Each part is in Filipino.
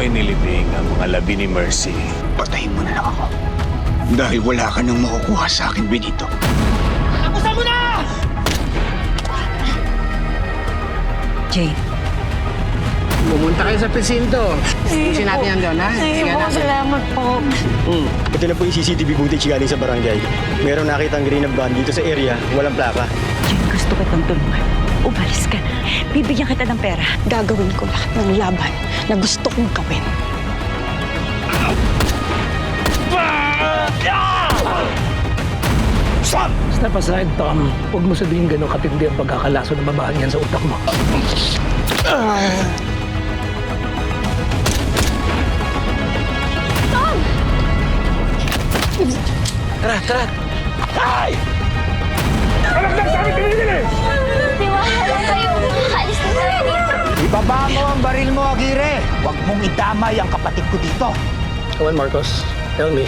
mo inilibing ang mga labi ni Mercy, Patayin mo na lang ako. Dahil wala ka nang makukuha sa akin, Benito. Jane, Pumunta kayo sa presinto. Pusin natin yan doon, ha? Sige Sige po, na. salamat po. Hmm. Ito na po yung CCTV footage galing sa barangay. Meron nakitang green na van dito sa area, walang plaka. Jane, gusto kitang tulungan. Umalis ka na. Bibigyan kita ng pera. Gagawin ko lahat ng laban na gusto kong gawin. Step aside, Tom. Huwag mo sabihin ganun katindi ang pagkakalaso ng babaeng yan sa utak mo. Tiwala Ibaba mo ang baril mo, Aguirre. Huwag mong idamay ang kapatid ko dito. Come on, Marcos. Tell me,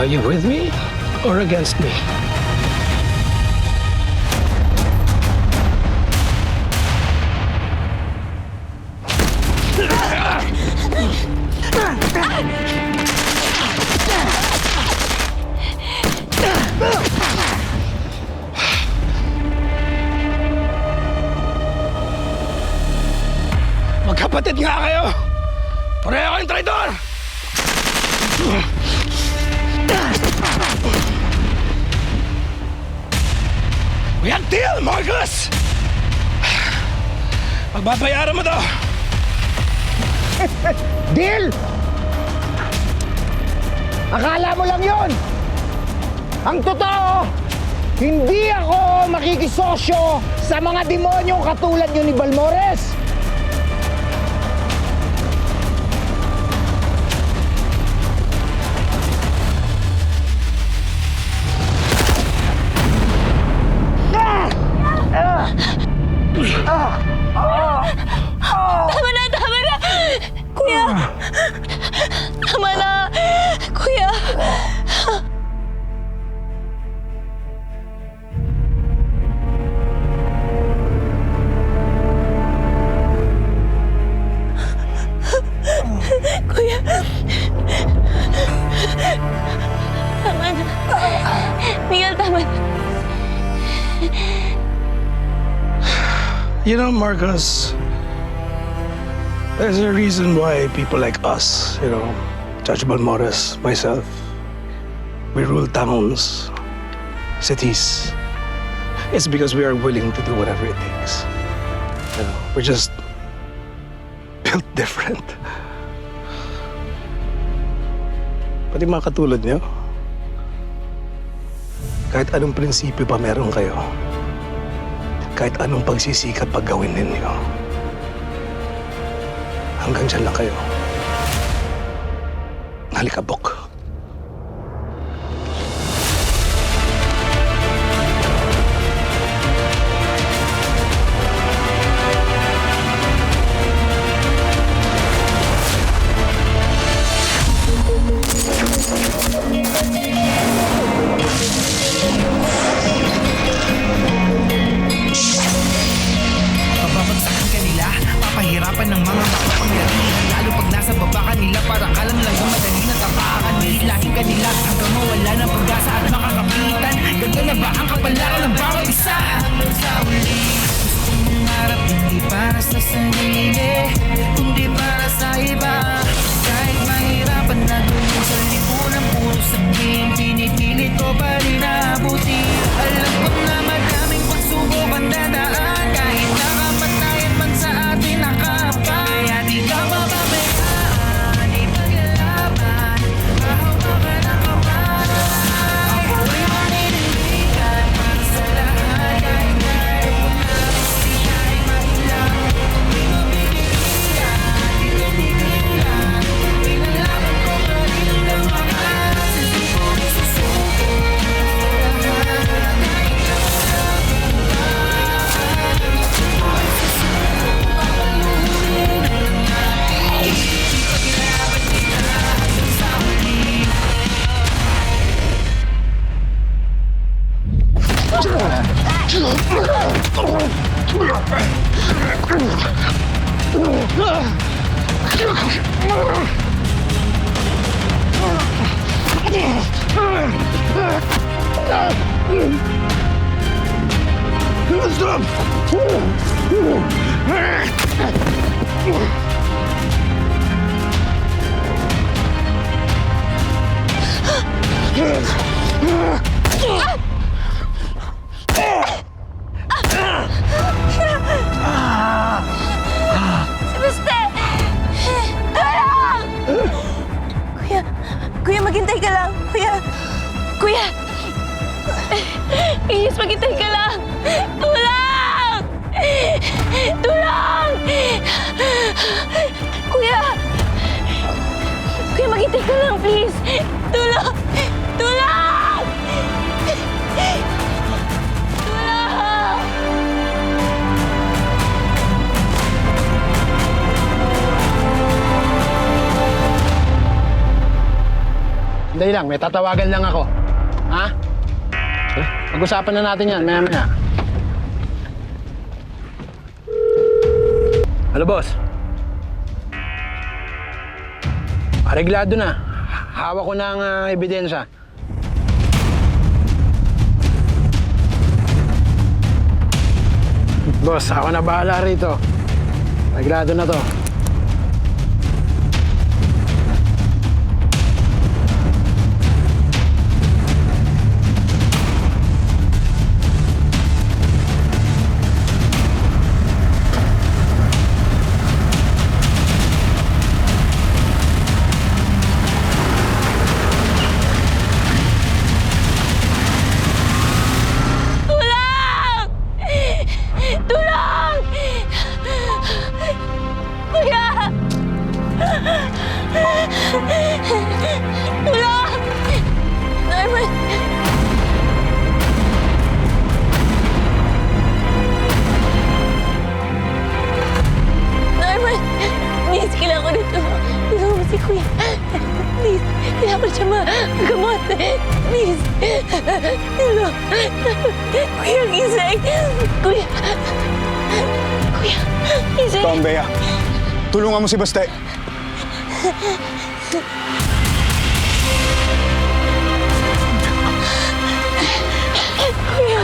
are you with me or against me? Magkapatid nga kayo! Pareho kayong traidor! We had deal, Marcus! Magbabayaran mo to! Deal! Akala mo lang yon. Ang totoo, hindi ako makikisosyo sa mga demonyong katulad nyo ni Balmores. You know, Marcus, there's a reason why people like us, you know, Judge Balmores, myself, we rule towns, cities. It's because we are willing to do whatever it takes. You know, we're just built different. Pati mga katulad niyo, kahit anong prinsipyo pa meron kayo, kahit anong pagsisikap paggawin ninyo. Hanggang dyan lang kayo. Nalikabok. Pababagsakan Tulong! Kuya, kuya, maghintay ka lang. Kuya, kuya! Please, maghintay ka lang. Tulong! Tulong! Kuya! Kuya, maghintay ka lang, please. Tulong! Tulong! Tulong! Dali lang, may tatawagan lang ako. Pag-usapan na natin yan, maya maya. Hello, boss. Areglado na. Hawak ko ng ah, ebidensya. Boss, ako na bahala rito. Areglado na to. Kailangan ko siya magamot. Please. Tulong. Kuya, gising. Kuya. Kuya, gising. Tombea, tulungan mo si Baste. Kuya.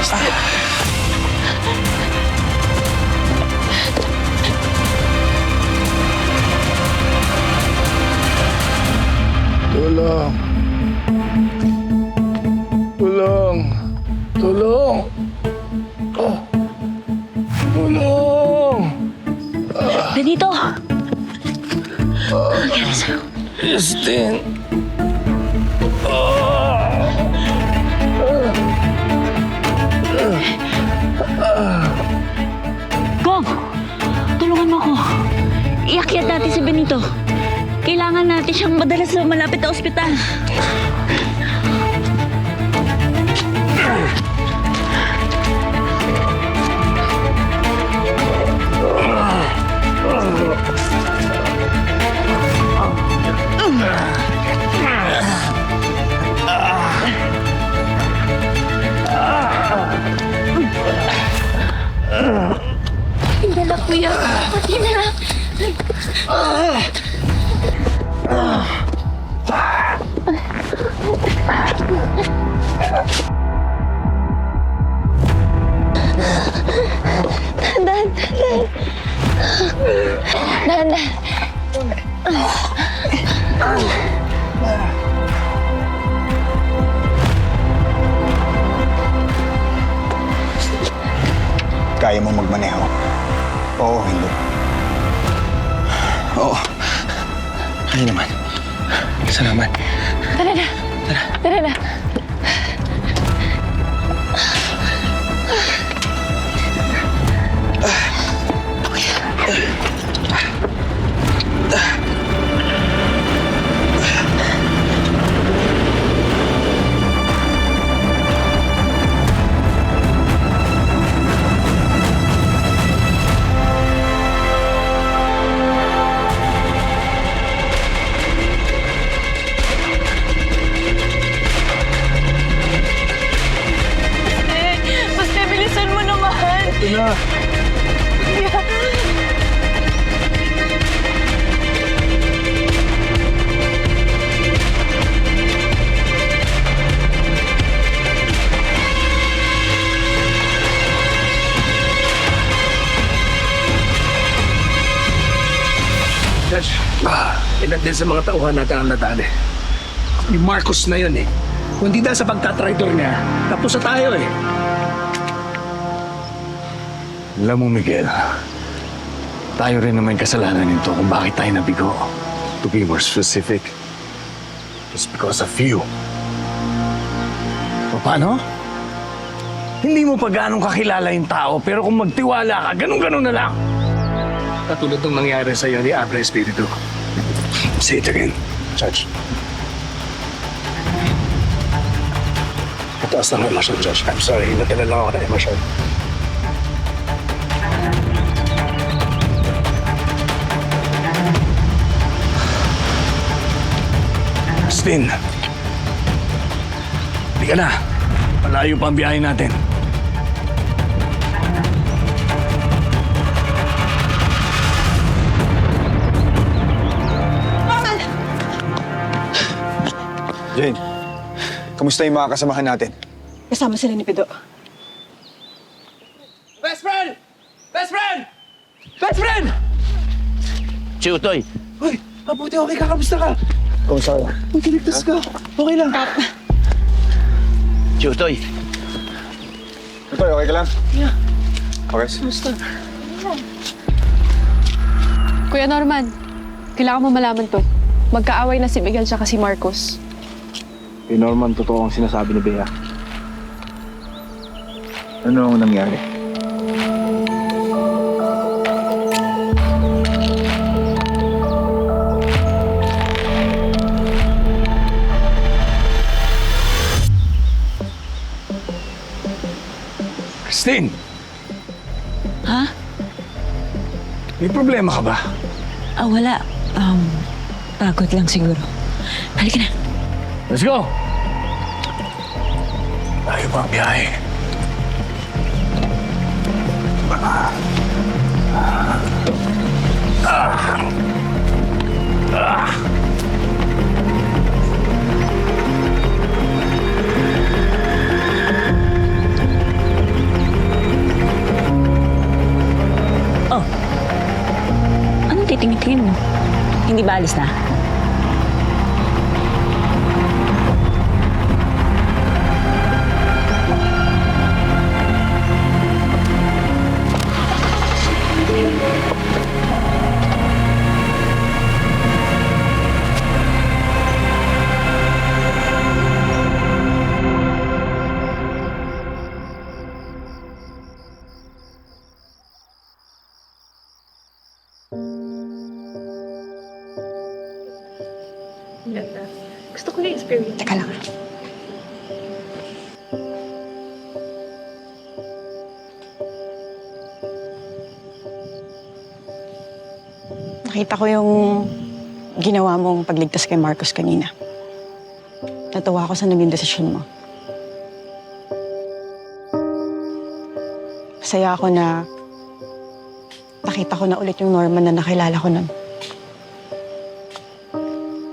Tulong. Natin si Benito. Kailangan natin siyang madala sa malapit na ospital. Hindi na, kuya. Hindi na. Ugh. 等等等，等等等等等。哎，哎，哎。Ah, ilan din sa mga tauhan natin ang nadali. Yung Marcos na yun eh. Kung di dahil sa pagtatraitor niya, tapos na tayo eh. Alam mo, Miguel, tayo rin naman kasalanan nito kung bakit tayo nabigo. To be more specific, it's because of you. O paano? Hindi mo pa ganong kakilala yung tao, pero kung magtiwala ka, ganun-ganun na lang. Katulad ng nangyari sa'yo ni Abra Espiritu. Say it again. Judge. Mataas ng emosyon, Judge. I'm sorry, natilan lang ako ng emosyon. Justin, hindi ka na. Malayo pa ang biyahe natin. Jane, kamusta yung mga kasamahan natin? Kasama sila ni Pido. Best friend! Best friend! Best friend! Chutoy! Uy, mabuti okay ka. Kamusta ka? Kumusta ka? Magkiligtas ka. Okay lang. Chutoy! Ito, okay ka lang? Yeah. Okay. Kuya Norman, kailangan mo malaman to. Magkaaway na si Miguel siya si Marcos. Eh, Norman, totoo ang sinasabi ni Bea. Ano ang nangyari? Christine! Ha? May problema ka ba? Ah, wala. Um, pagod lang siguro. Halika na. Let's go! Tayo Nakita ko yung ginawa mong pagligtas kay Marcos kanina. Natuwa ako sa naging desisyon mo. Masaya ako na nakita ko na ulit yung Norman na nakilala ko nun.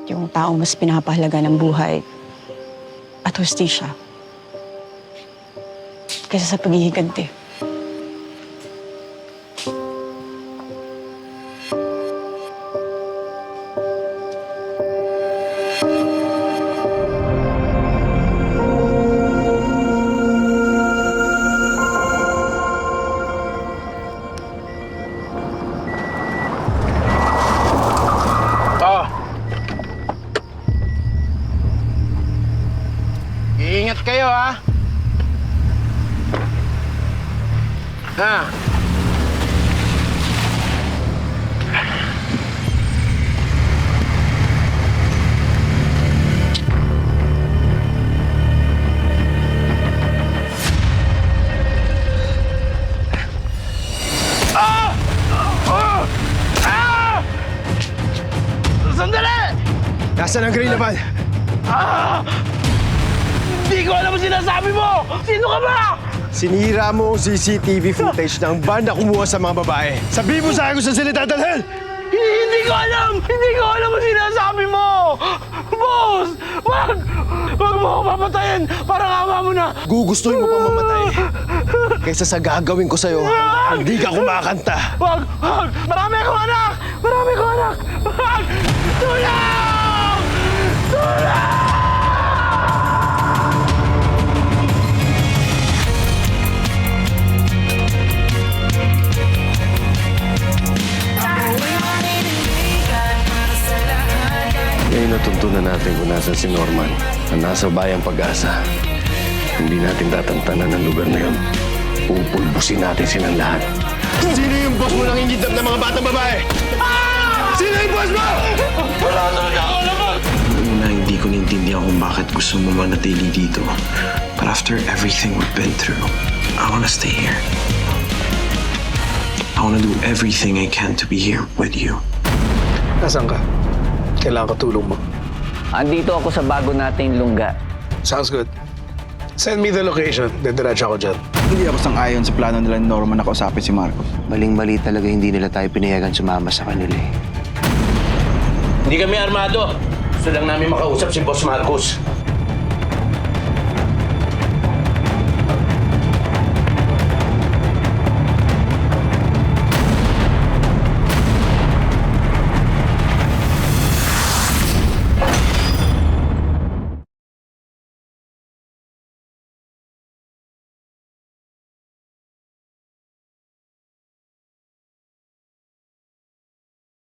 Yung taong mas pinapahalaga ng buhay at hustisya kaysa sa paghihiganti. Nasaan ang green na van? Hindi ko alam ang sinasabi mo! Sino ka ba? Sinira mo ang CCTV footage ng van na kumuha sa mga babae. Sabihin mo sa akin kung saan sila dadalhin! Hindi ko alam! Hindi ko alam ang sinasabi mo! Boss! Wag! Wag mo ako papatayin! Parang awa mo na! Gugustuhin mo pa mamatay. Kaysa sa gagawin ko sa'yo, hindi ka kumakanta. Wag! Wag! Marami akong anak! Marami ko anak! Wag! Tulong! Ngayon natutunan natin kung nasan si Norman na nasa bayang pag-asa. Hindi natin tatantanan ang lugar na yun. Pupulbusin natin silang lahat. Sino yung boss mo nang ingidap ng mga batang babae? Sino yung boss mo? Una, hindi ko naintindihan kung bakit gusto mo manatili dito. But after everything we've been through, I wanna stay here. I wanna do everything I can to be here with you. Nasaan ka? Kailangan ko tulong mo. Andito ako sa bago nating lungga. Sounds good. Send me the location. Dediretso ako dyan. Hindi ako sang-ayon sa plano nila ni Norman na kausapin si Marcos. Maling-mali talaga hindi nila tayo pinayagan sumama sa kanila eh. Hindi kami armado. Gusto lang namin makausap si Boss Marcos.